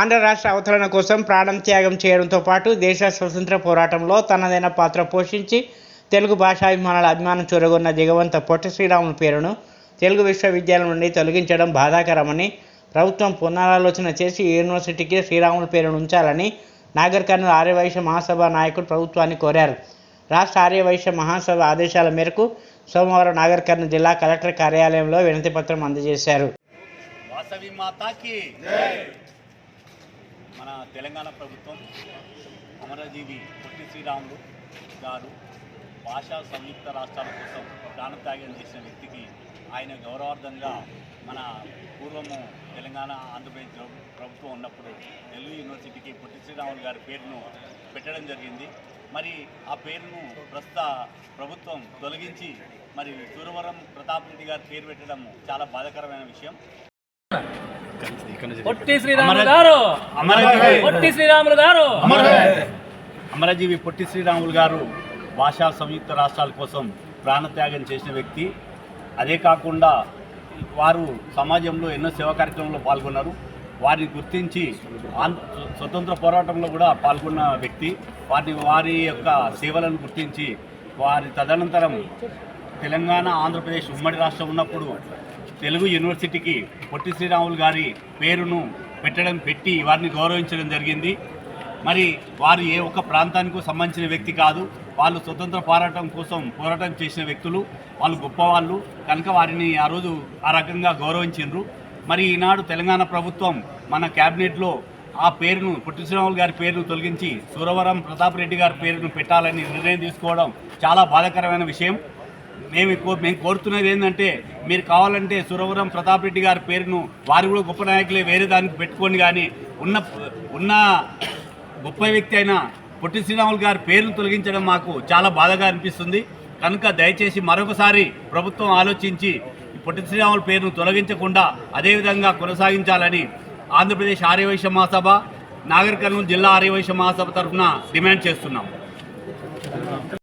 ఆంధ్ర రాష్ట్ర అవతరణ కోసం ప్రాణం త్యాగం చేయడంతో పాటు దేశ స్వతంత్ర పోరాటంలో తనదైన పాత్ర పోషించి తెలుగు భాషాభిమానుల అభిమానం చూరగొన్న దిగవంత పొట్టి శ్రీరాముల పేరును తెలుగు విశ్వవిద్యాలయం నుండి తొలగించడం బాధాకరమని ప్రభుత్వం పునరాలోచన చేసి యూనివర్సిటీకి శ్రీరాముల పేరును ఉంచాలని నాగర్ కర్నూలు ఆర్యవైశ్య మహాసభ నాయకులు ప్రభుత్వాన్ని కోరారు. రాష్ట్ర ఆర్యవైశ్య మహాసభ ఆదేశాల మేరకు సోమవారం నాగర్ కర్నూలు జిల్లా కలెక్టర్ కార్యాలయంలో వినతి పత్రం అందజేశారు. వాసవి మాతాకి. మన తెలంగాణ ప్రభుత్వం అమరజీవి పొట్టి శ్రీరాములు గారు భాషా సంయుక్త రాష్ట్రాల కోసం ప్రాణత్యాగం చేసిన వ్యక్తికి ఆయన గౌరవార్థంగా మన పూర్వము తెలంగాణ ఆంధ్రప్రదేశ్ ప్రభుత్వం ఉన్నప్పుడు తెలుగు యూనివర్సిటీకి పొట్టి శ్రీరాములు గారి పేరును పెట్టడం జరిగింది. మరి ఆ పేరును ప్రస్తుత ప్రభుత్వం తొలగించి మరి సూరవరం ప్రతాప్ రెడ్డి గారి పేరు పెట్టడం చాలా బాధాకరమైన విషయం. పొట్టి శ్రీరాములు గారు. అమరజీవి పొట్టి శ్రీరాములు గారు. అమరజీవి పొట్టి శ్రీరాములు గారు భాషా సంయుక్త రాష్ట్రాల కోసం ప్రాణత్యాగం చేసిన వ్యక్తి. అదే కాకుండా వారు సమాజంలో ఎన్నో సేవా కార్యక్రమంలో పాల్గొన్నారు. వారిని గుర్తించి స్వతంత్ర పోరాటంలో కూడా పాల్గొన్న వ్యక్తి. వారిని వారి యొక్క సేవలను గుర్తించి వారి తదనంతరం తెలంగాణ ఆంధ్రప్రదేశ్ ఉమ్మడి రాష్ట్రం ఉన్నప్పుడు తెలుగు యూనివర్సిటీకి పొట్టి శ్రీరాములు గారి పేరును పెట్టడం పెట్టి వారిని గౌరవించడం జరిగింది. మరి వారు ఏ ఒక్క ప్రాంతానికి సంబంధించిన వ్యక్తి కాదు. వాళ్ళు స్వతంత్ర పోరాటం కోసం పోరాటం చేసిన వ్యక్తులు. వాళ్ళు గొప్పవాళ్ళు. కనుక వారిని ఆ రోజు ఆ రకంగా గౌరవించిండ్రు. మరి ఈనాడు తెలంగాణ ప్రభుత్వం మన క్యాబినెట్లో ఆ పేరును పొట్టి శ్రీరాములు గారి పేరును తొలగించి సూరవరం ప్రతాప్ రెడ్డి గారి పేరును పెట్టాలని నిర్ణయం తీసుకోవడం చాలా బాధాకరమైన విషయం. మేము కో మేము కోరుతున్నది ఏంటంటే మీరు కావాలంటే సురవరం ప్రతాప్ రెడ్డి గారి పేరును వారు కూడా గొప్ప నాయకులే వేరే దానికి పెట్టుకోండి కానీ ఉన్న ఉన్న గొప్ప వ్యక్తి అయిన పొట్టి శ్రీరాములు గారి పేరును తొలగించడం మాకు చాలా బాధగా అనిపిస్తుంది. కనుక దయచేసి మరొకసారి ప్రభుత్వం ఆలోచించి ఈ పొట్టి శ్రీరాముల పేరును తొలగించకుండా అదేవిధంగా కొనసాగించాలని ఆంధ్రప్రదేశ్ ఆర్యవైశ్య మహాసభ నాగర్ కర్నూలు జిల్లా ఆర్యవైశ్య మహాసభ తరఫున డిమాండ్ చేస్తున్నాం.